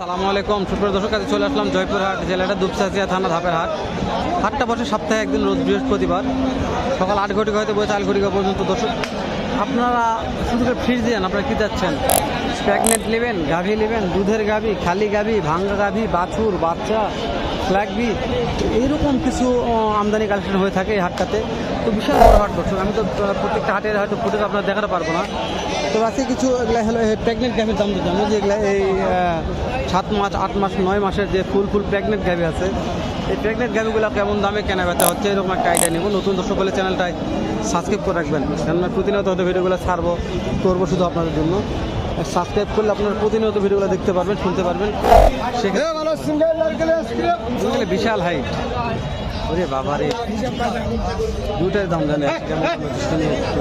সালামু আলাইকুম। সুপ্রিয় দর্শক কাছে চলে আসলাম জয়পুরহাট জেলাটা দুপসাচিয়া থানা ধাপের হাট হাটটা বসে সপ্তাহে একদিন রোজ বৃহস্পতিবার। সকাল আট ঘটিকা হয়তো বসে চাল ঘটিকা পর্যন্ত। দর্শক, আপনারা শুধু করে ফ্রিজ দেন, আপনারা কী যাচ্ছেন প্রেগনেন্ট নেবেন, গাভী নেবেন, দুধের গাভী, খালি গাভী, ভাঙ্গা গাভী, বাছুর, বাচ্চা ফ্ল্যাগবি এইরকম কিছু আমদানি কালেকশন হয়ে থাকে এই হাটটাতে। তো বিশাল বড় হাট, দর্শক, আমি তো প্রত্যেকটা হাটের হয়তো ফুটেজ আপনারা দেখাতে পারব না। তো আজকে কিছু এগুলা হলো প্রেগনেন্ট গাভীর দাম দিতাম যে এগুলা এই সাত মাস আট মাস নয় মাসের যে ফুল ফুল প্রেগনেন্ট গাভী আছে এই প্রেগনেন্ট গাভীগুলো কেমন দামে কেনা বেচা হচ্ছে এরকম একটা আইডিয়া নিব। নতুন দর্শক হলে চ্যানেলটাই সাবস্ক্রাইব করে রাখবেন। কেননা প্রতিনিয়ত হয়তো ভিডিওগুলো ছাড়বো করব শুধু আপনাদের জন্য। সাবস্ক্রাইব করলে আপনারা প্রতিনিয়ত ভিডিওগুলো দেখতে পারবেন শুনতে পারবেন। সেক্ষেত্রে বিশাল হাইট ওরে বাবা রে দুটার দাম জানে কেমন দাম হচ্ছে শুনি একটু।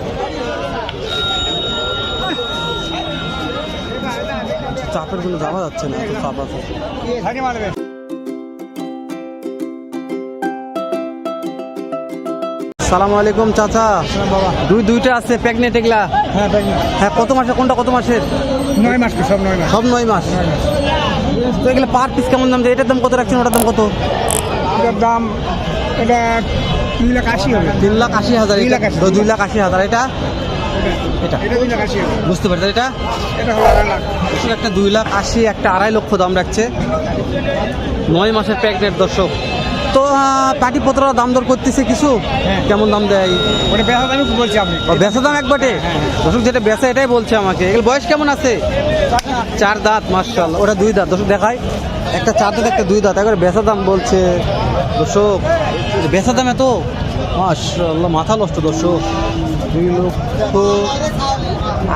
চাপের কোনো যাওয়া যাচ্ছে না এত চাপ আছে। সালামু আলাইকুম চাচা। দুই দুইটা আছে এগুলা? হ্যাঁ হ্যাঁ কত মাসে কোনটা কত মাসের? নয় মাস সব নয় মাস। সব নয় মাস। তো এগুলো পার পিস কেমন দাম? এটার দাম কত রাখছেন? ওটার দাম কত? এটার দাম এটা দুই লাখ আশি হবে। তিন লাখ আশি হাজার দুই লাখ আশি হাজার এটা? এটা। বুঝতে পারছেন এটা? একটা দুই লাখ আশি একটা আড়াই লক্ষ দাম রাখছে। নয় মাসের প্যাকেট দর্শক। তো পাটিপত্র দাম দর করতেছে কিছু? হ্যাঁ। কেমন দাম দেয়? বেসা দামি বলছি আপনি। ও, বেচা দাম একবারে? দর্শক যেটা বেচা এটাই বলছে আমাকে। এগুলো বয়স কেমন আছে? চার দাঁত। মার্শাল ওটা দুই দাঁত। দর্শক দেখায় একটা চার দাঁত একটা দুই দাঁত। একবার বেচা দাম বলছে। দর্শক বেচা দাম এত? মাথা নষ্ট দর্শক। দুই লক্ষ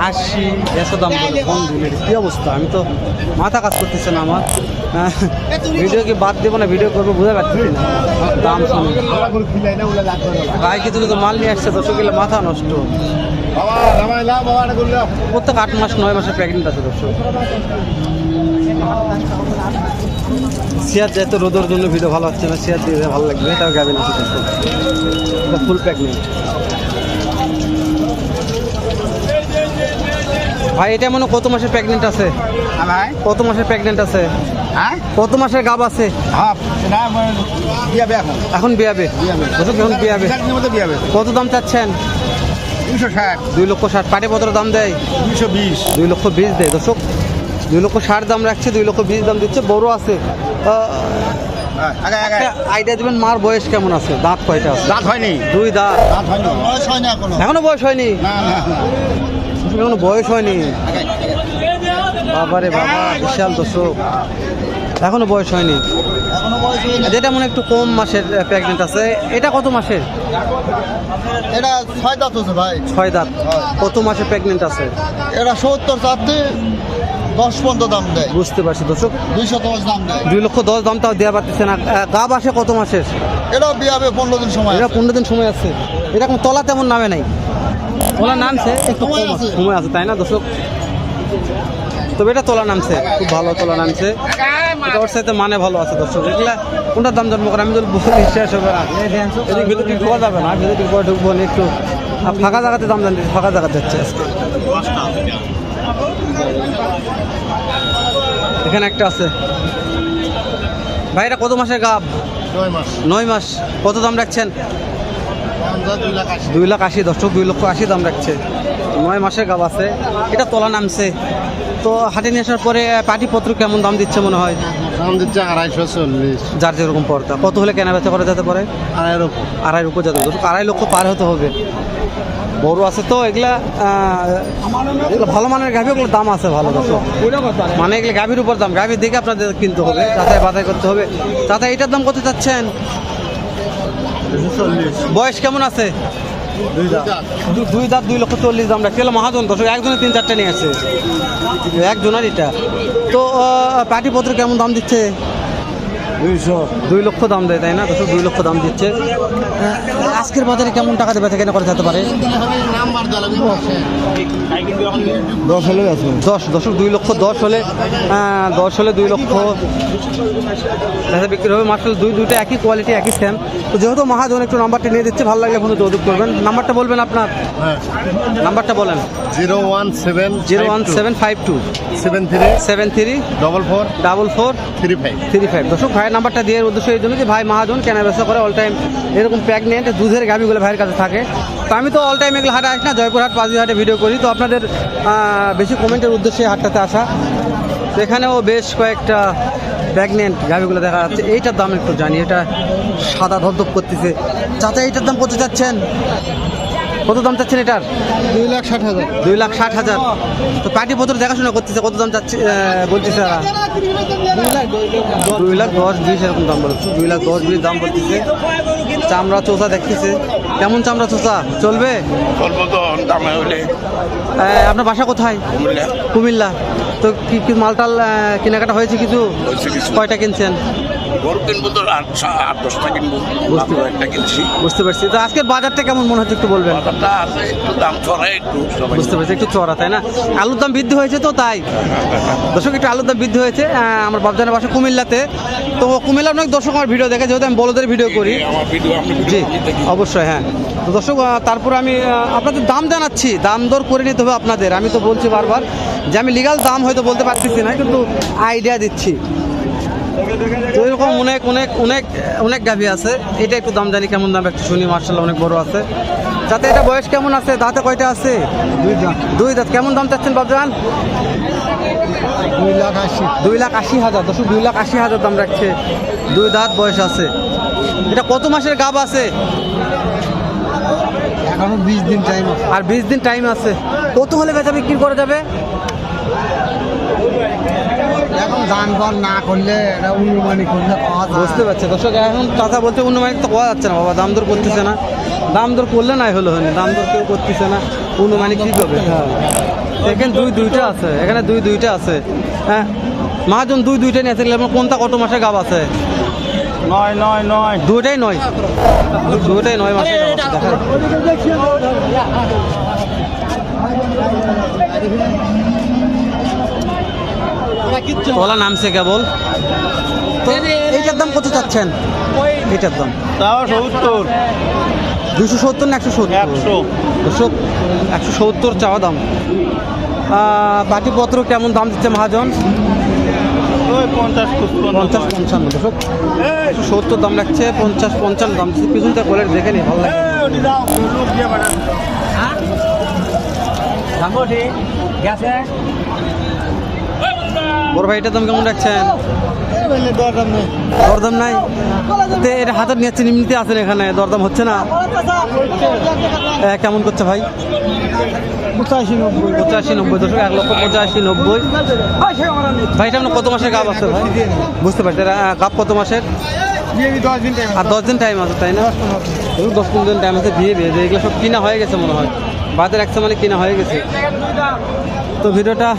আশি বেচা দাম কোন দিনের কি অবস্থা? আমি তো মাথা কাজ করতেছে না আমার। হ্যাঁ, ভিডিও কি বাদ দেবো না? ভিডিও করব বুঝতে পারছি না। দাম শুনে। গায়ে কিছু কিছু মাল নিয়ে আসছে দর্শক গেলে মাথা নষ্ট। প্রত্যেক আট মাস নয় মাসের প্রেগনেন্ট আছে দর্শক। চেয়ার যেহেতু রোদের জন্য ভিডিও ভালো হচ্ছে না চেয়ার দিয়ে ভালো লাগবে। এটাও গাবেন আছে এটা ফুল প্রেগনেন্ট ভাই এটা মনে হয় কত মাসের প্রেগনেন্ট আছে? কত মাসের প্রেগনেন্ট আছে? হ্যাঁ? কত মাসের গাব আছে? হ্যাঁ এখন। এখন বিয়াবে এখন বিয়াবে কত দাম চাচ্ছেন? দুইশো ষাট। দুই লক্ষ ষাট। পাটে পত্র দাম দেয়? দুইশো বিশ। দুই লক্ষ বিশ দেয়। দর্শক দুই লক্ষ ষাট দাম রাখছে দুই লক্ষ বিশ দাম দিচ্ছে বড় আছে। আগে আগে আইডিয়া দেবেন মার বয়স কেমন আছে? দাঁত কয়টা আছে? রাত হয়নি। দুই দাঁত। হয়নি। বয়স হয় এখনও। এখনও বয়স হয়নি? না না এখনও বয়স হয়নি? বাবারে বাবা বিশাল দর্শক। এখনও বয়স হয়নি? এখনও বয়স হয়নি। যেটা মনে একটু কম মাসের প্রেগনেন্ট আছে। এটা কত মাসের? এটা ছয় দাঁত হচ্ছে ভাই। ছয় দাঁত। কত মাসের প্রেগনেন্ট আছে? এটা সত্তর চারটে দশ পর্যন্ত দাম দেয়। বুঝতে পারছি দর্শক। দুইশো দশ দাম দেয়। দুই লক্ষ দশ দাম তাও দেওয়া পারতেছে না। গাব আসে কত মাসের? এটাও বিয়াবে পনেরো দিন সময় এটা। পনেরো দিন সময় আছে। এরকম তলা তেমন নামে নাই। তোলা নামছে একটু সময় আছে, আছে। সময় আছে তাই না দর্শক? তবে এটা তোলা নামছে। খুব ভালো তোলা নামছে। এটা ওর সাথে মানে ভালো আছে দর্শক। এগুলা কোনটার দাম জন্ম করে আমি বলি শেষ হবে না। এদিক ভিতরে ঠিক ঢোকা যাবে না। ভিতরে ঠিক ঢুকবো না একটু ফাঁকা জায়গাতে দাম জানতে ফাঁকা জায়গাতে যাচ্ছে আজকে। এখানে একটা আছে। ভাই এটা কত মাসের গাব? নয় মাস। কত দাম রাখছেন? দুই লাখ আশি। দর্শক দুই লক্ষ আশি দাম রাখছে। নয় মাসের গাব আছে। এটা তোলা নামছে। তো হাটে নিয়ে আসার পরে পাটিপত্র কেমন দাম দিচ্ছে মনে হয়? দাম দিচ্ছে আড়াইশো চল্লিশ। যার যেরকম পর্দা। কত হলে কেনা বেচা করা যেতে পারে? আড়াইশো আড়াই লক্ষ যাতে আড়াই লক্ষ পার হতে হবে। বড় আছে তো, এগুলা এগুলো ভালো মানের গাভি, ওগুলোর দাম আছে ভালো মানে এগুলো গাভীর উপর দাম গাভীর দেখে আপনাদের কিনতে হবে, যাচাই বাছাই করতে হবে। তাতে এটার দাম কত চাচ্ছেন? বয়স কেমন আছে? দুই দাঁত, দুই লক্ষ চল্লিশ দাম রাখছে। মহাজন, দর্শক, একজনে তিন চারটে নিয়ে আসছে একজনের এটা। তো পাটিপত্র কেমন দাম দিচ্ছে? দুইশো দুই লক্ষ দাম দেয় তাই না? দর্শক দুই লক্ষ দাম দিচ্ছে। আজকের বাজারে কেমন টাকা দেবে কেনা করা যেতে পারে? দশ হলে দশ দশক দুই লক্ষ দশ হলে দশ হলে দুই লক্ষ। দেখা বিক্রি হবে মার্শাল দুই দুইটা একই কোয়ালিটি একই সেম তো যেহেতু মহাজন একটু নাম্বারটা নিয়ে দিচ্ছে ভালো লাগলে ফোনে যোগাযোগ করবেন। নাম্বারটা বলবেন আপনার? নাম্বারটা বলেন। Zero one seven zero one seven five two. Seven three. Seven three. Double four. Double four. Three five. Three five. দর্শক ভাইয়ের নাম্বারটা দিয়ে উদ্দেশ্য এই জন্য যে ভাই মহাজন কেনা বেচা করে অল টাইম এরকম প্রেগনেন্ট দুধের গাভিগুলো ভাইয়ের কাছে থাকে। তো আমি তো অল টাইম এগুলো হাটে আসি না জয়পুরহাট পাঁচবিহাটে ভিডিও করি। তো আপনাদের বেশি কমেন্টের উদ্দেশ্যে হাটটাতে আসা। তো এখানেও বেশ কয়েকটা প্রেগনেন্ট গাভিগুলো দেখা যাচ্ছে। এইটার দাম একটু জানি এটা সাদা ধপধপ করতেছে। চাচা এইটার দাম কত চাচ্ছেন? কত দাম চাচ্ছেন এটার? দুই লাখ ষাট হাজার। দুই লাখ ষাট হাজার। তো পার্টি পত্র দেখাশোনা করতেছে কত দাম চাচ্ছে বলতেছে তারা। দুই লাখ দশ বিশ এরকম দাম বলছে। দুই লাখ দশ বিশ দাম বলতেছে। চামড়া চোষা দেখতেছে। কেমন চামড়া চোষা? চলবে? আপনার বাসা কোথায়? কুমিল্লা। তো কি কি মালটাল কেনাকাটা হয়েছে কিছু। কয়টা কিনছেন? গরু কিনবো তো আট দশটা কিনবো বুঝতে একটা কিনছি। বুঝতে পারছি। তো আজকের বাজারটা কেমন মনে হচ্ছে একটু বলবেন? বাজারটা আছে একটু দাম ছড়ায় একটু বুঝতে পারছি একটু চড়া তাই না? আলুর দাম বৃদ্ধি হয়েছে তো তাই? দর্শক একটু আলুর দাম বৃদ্ধি হয়েছে আমার বাবজানের বাসা কুমিল্লাতে। তো কুমিল্লার অনেক দর্শক আমার ভিডিও দেখে যেহেতু আমি বড়দের ভিডিও করি। জি অবশ্যই হ্যাঁ। তো দর্শক তারপরে আমি আপনাদের দাম জানাচ্ছি। দাম দর করে নিতে হবে আপনাদের। আমি তো বলছি বারবার যে আমি লিগাল দাম হয়তো বলতে পারতেছি না কিন্তু আইডিয়া দিচ্ছি। তো এরকম অনেক অনেক অনেক অনেক গাভি আছে এটা একটু দাম জানি কেমন দাম একটু শুনি মার্শাল্লাহ অনেক বড় আছে। যাতে এটা বয়স কেমন আছে দাঁতে কয়টা আছে? দুই দাঁত। কেমন দাম চাচ্ছেন বাবজান? দুই লাখ আশি। দুই লাখ আশি হাজার দশ দুই লাখ আশি হাজার দাম রাখছে। দুই দাঁত বয়স আছে। এটা কত মাসের গাব আছে? এখনও বিশ দিন টাইম আর বিশ দিন টাইম আছে। কত হলে বেচা বিক্রি করা যাবে? এখন দান বল না করলে এটা অনুমানিক করলে পাওয়া যায় বুঝতে পারছে। দর্শক এখন কথা বলতে অনুমানিক তো পাওয়া যাচ্ছে না। বাবা দাম দর করতেছে না। দাম দর করলে নাই হলো হয়নি। দাম দর কেউ করতেছে না। অনুমানিক কী করবে? হ্যাঁ। এখানে দুই দুইটা আছে। এখানে দুই দুইটা আছে। হ্যাঁ। মহাজন দুই দুইটা নিয়ে আছে আপনার কোনটা কত মাসে গাব আছে? নয় নয় নয়। দুইটাই নয়। দুইটাই নয় মাসে গাব আছে, দেখা তোলা নামছে কেবল। তো এইটার দাম কত চাচ্ছেন? এইটার দাম। তাও সত্তর। দুশো সত্তর না একশো সত্তর? একশো। দুশো একশো সত্তর চাওয়া দাম। বাটিপত্র কেমন দাম দিচ্ছে মহাজন? ওই পঞ্চাশ পঞ্চাশ পঞ্চান্ন দুশো একশো সত্তর দাম রাখছে পঞ্চাশ পঞ্চান্ন দাম দিচ্ছে। পিছন থেকে কোয়ালিটি দেখে নি ভালো লাগে বড় ভাই এটার দাম কেমন রাখছেন? দরদাম নাই? এটা হাতের নিচ্ছে নিমনিতে আছেন এখানে, দরদাম হচ্ছে না? কেমন করছে ভাই? পঁচাশি নব্বই এক পঁচাশি নব্বই। কত আছে ভাই? বুঝতে পারছি কত আর দশ দিন টাইম আছে, তাই না? দশ টাইম আছে, বিয়ে বিয়ে এগুলো সব কিনা হয়ে গেছে মনে হয়। বাজার একশো মানে কিনা হয়ে গেছে। তো ভিডিওটা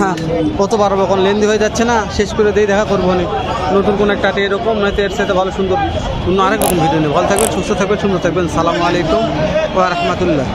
হ্যাঁ কত বাড়াবো এখন লেন্দি হয়ে যাচ্ছে না, শেষ করে দিয়ে দেখা করব অনেক নতুন কোনো একটা এরকম নয়তো এর সাথে ভালো সুন্দর অন্য আরেক রকম ভিডিও নেই ভালো থাকবেন, সুস্থ থাকবেন, সুন্দর থাকবেন। সালামু আলাইকুম ওয়া রাহমাতুল্লাহ।